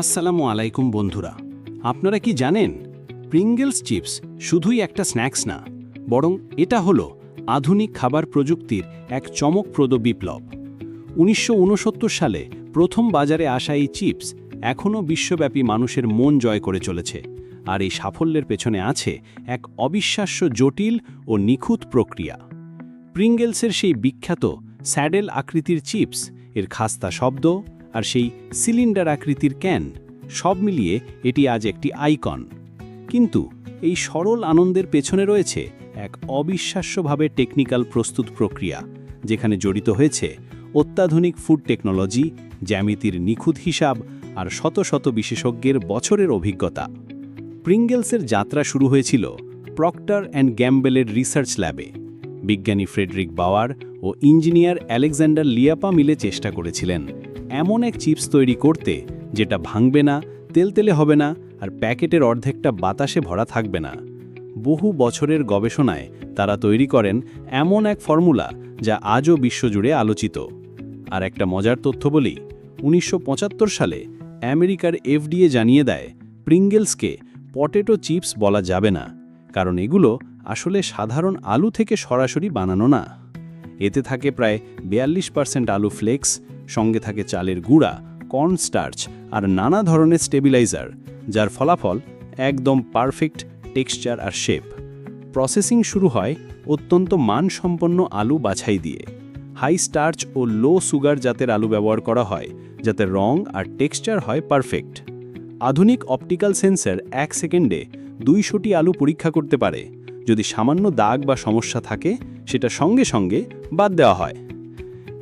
আসসালামু আলাইকুম বন্ধুরা। আপনারা কি জানেন প্রিঙ্গেলস চিপস শুধুই একটা স্ন্যাক্স না, বরং এটা হলো আধুনিক খাবার প্রযুক্তির এক চমকপ্রদ বিপ্লব। উনিশশো উনসত্তর সালে প্রথম বাজারে আসা এই চিপস এখনও বিশ্বব্যাপী মানুষের মন জয় করে চলেছে, আর এই সাফল্যের পেছনে আছে এক অবিশ্বাস্য জটিল ও নিখুঁত প্রক্রিয়া। প্রিঙ্গেলসের সেই বিখ্যাত স্যাডেল আকৃতির চিপস এর খাস্তা শব্দ আর সেই সিলিন্ডার আকৃতির ক্যান, সব মিলিয়ে এটি আজ একটি আইকন। কিন্তু এই সরল আনন্দের পেছনে রয়েছে এক অবিশ্বাস্যভাবে টেকনিক্যাল প্রস্তুত প্রক্রিয়া, যেখানে জড়িত হয়েছে অত্যাধুনিক ফুড টেকনোলজি, জ্যামিতির নিখুঁত হিসাব আর শত শত বিশেষজ্ঞের বছরের অভিজ্ঞতা। প্রিঙ্গেলসের যাত্রা শুরু হয়েছিল প্রক্টর অ্যান্ড গ্যাম্বেলের রিসার্চ ল্যাবে। বিজ্ঞানী ফ্রেডরিক বাওয়ার ও ইঞ্জিনিয়ার অ্যালেকজান্ডার লিয়াপা মিলে চেষ্টা করেছিলেন। এমন এক চিপস তৈরি করতে যেটা ভাঙবে না তেলতেলে হবে না আর প্যাকেটের অর্ধেকটা বাতাসে ভরা থাকবে না। বহু বছরের গবেষণায় তারা তৈরি করেন এমন এক ফর্মুলা যা আজও বিশ্বজুড়ে আলোচিত। আর একটা মজার তথ্য বলি, উনিশশো পঁচাত্তর সালে আমেরিকার এফডিএ জানিয়ে দেয়, প্রিঙ্গেলসকে পটেটো চিপস বলা যাবে না, কারণ এগুলো আসলে সাধারণ আলু থেকে সরাসরি বানানো না। এতে থাকে প্রায় বিয়াল্লিশ পার্সেন্ট আলু ফ্লেক্স সঙ্গে থাকে চালের গুঁড়া কর্ন স্টার্চ আর নানা ধরনের স্টেবিলাইজার যার ফলাফল একদম পারফেক্ট টেক্সচার আর শেপ প্রসেসিং শুরু হয় অত্যন্ত মানসম্পন্ন আলু বাছাই দিয়ে। হাই স্টার্চ ও লো সুগার জাতের আলু ব্যবহার করা হয়, যাতে রং আর টেক্সচার হয় পারফেক্ট আধুনিক অপটিক্যাল সেন্সর এক সেকেন্ডে দুইশোটি আলু পরীক্ষা করতে পারে। যদি সামান্য দাগ বা সমস্যা থাকে, সেটা সঙ্গে সঙ্গে বাদ দেওয়া হয়।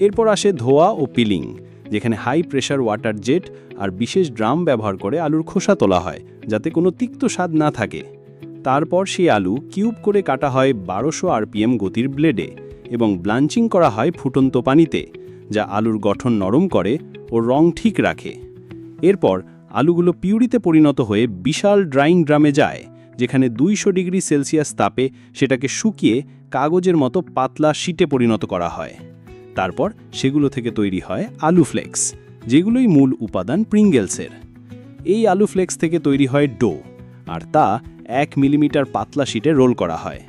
এরপর আসে ধোয়া ও পিলিং, যেখানে হাই প্রেশার ওয়াটার জেট আর বিশেষ ড্রাম ব্যবহার করে আলুর খোসা তোলা হয়, যাতে কোনো তিক্ত স্বাদ না থাকে। তারপর সেই আলু কিউব করে কাটা হয় বারোশো আরপিএম গতির ব্লেডে এবং ব্লাঞ্চিং করা হয় ফুটন্ত পানিতে, যা আলুর গঠন নরম করে ও রং ঠিক রাখে। এরপর আলুগুলো পিউরিতে পরিণত হয়ে বিশাল ড্রাইং ড্রামে যায়, যেখানে দুইশো ডিগ্রি সেলসিয়াস তাপে সেটাকে শুকিয়ে কাগজের মতো পাতলা শীটে পরিণত করা হয়। তারপর সেগুলো থেকে তৈরি হয় আলু ফ্লেক্স, যেগুলোই মূল উপাদান প্রিঙ্গেলসের এই আলু ফ্লেক্স থেকে তৈরি হয় ডো, আর তা এক মিলিমিটার পাতলা শিটে রোল করা হয়।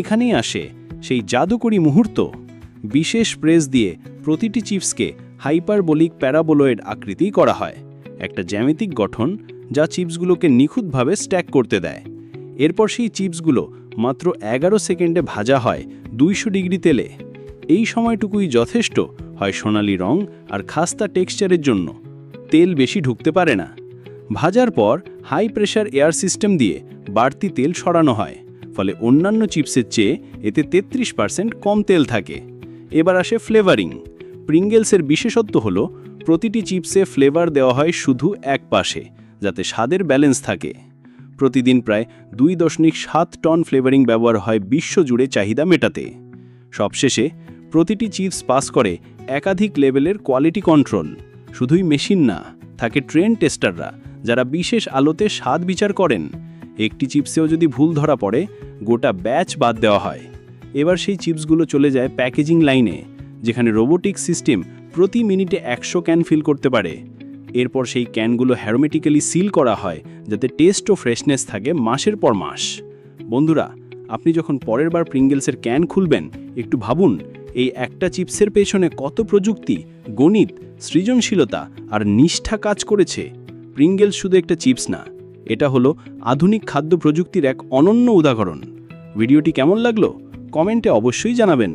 এখানেই আসে সেই জাদুকরী মুহূর্ত, বিশেষ প্রেস দিয়ে প্রতিটি চিপসকে হাইপারবোলিক প্যারাবোলয়েড আকৃতি করা হয়, একটা জ্যামিতিক গঠন যা চিপসগুলোকে নিখুঁতভাবে স্ট্যাক করতে দেয়। এরপর সেই চিপসগুলো মাত্র এগারো সেকেন্ডে ভাজা হয় দুইশো ডিগ্রি তেলে। এই সময়টুকুই যথেষ্ট, হয় সোনালি রং আর খাস্তা টেক্সচারের জন্য। তেল বেশি ঢুকতে পারে না। ভাজার পর হাই প্রেশার এয়ার সিস্টেম দিয়ে বাড়তি তেল সরানো হয়, ফলে অন্যান্য চিপসের চেয়ে এতে তেত্রিশ পার্সেন্ট কম তেল থাকে। এবার আসে ফ্লেভারিং। প্রিঙ্গেলসের বিশেষত্ব হল, প্রতিটি চিপসে ফ্লেভার দেওয়া হয় শুধু এক পাশে, যাতে স্বাদের ব্যালেন্স থাকে। প্রতিদিন প্রায় দুই দশমিক সাত টন ফ্লেভারিং ব্যবহার হয় বিশ্বজুড়ে চাহিদা মেটাতে। সবশেষে প্রতিটি চিপস পাস করে একাধিক লেভেলের কোয়ালিটি কন্ট্রোল। শুধুই মেশিন না, থাকে ট্রেন টেস্টাররা, যারা বিশেষ আলোতে স্বাদ বিচার করেন। একটি চিপসেও যদি ভুল ধরা পড়ে, গোটা ব্যাচ বাদ দেওয়া হয়। এবার সেই চিপসগুলো চলে যায় প্যাকেজিং লাইনে, যেখানে রোবোটিক সিস্টেম প্রতি মিনিটে একশো ক্যান ফিল করতে পারে। এরপর সেই ক্যানগুলো হ্যারোমেটিক্যালি সিল করা হয়, যাতে টেস্ট ও ফ্রেশনেস থাকে মাসের পর মাস। বন্ধুরা, আপনি যখন পরের বার প্রিঙ্গেলসের ক্যান খুলবেন, একটু ভাবুন এই একটা চিপসের পেছনে কত প্রযুক্তি, গণিত, সৃজনশীলতা আর নিষ্ঠা কাজ করেছে। প্রিঙ্গেলস শুধু একটা চিপস না, এটা হলো আধুনিক খাদ্য প্রযুক্তির এক অনন্য উদাহরণ। ভিডিওটি কেমন লাগল? কমেন্টে অবশ্যই জানাবেন।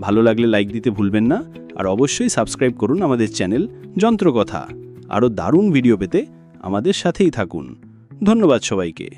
ভালো লাগলে লাইক দিতে ভুলবেন না, আর অবশ্যই সাবস্ক্রাইব করুন আমাদের চ্যানেল যন্ত্রকথা। আরও দারুণ ভিডিও পেতে আমাদের সাথেই থাকুন। ধন্যবাদ সবাইকে।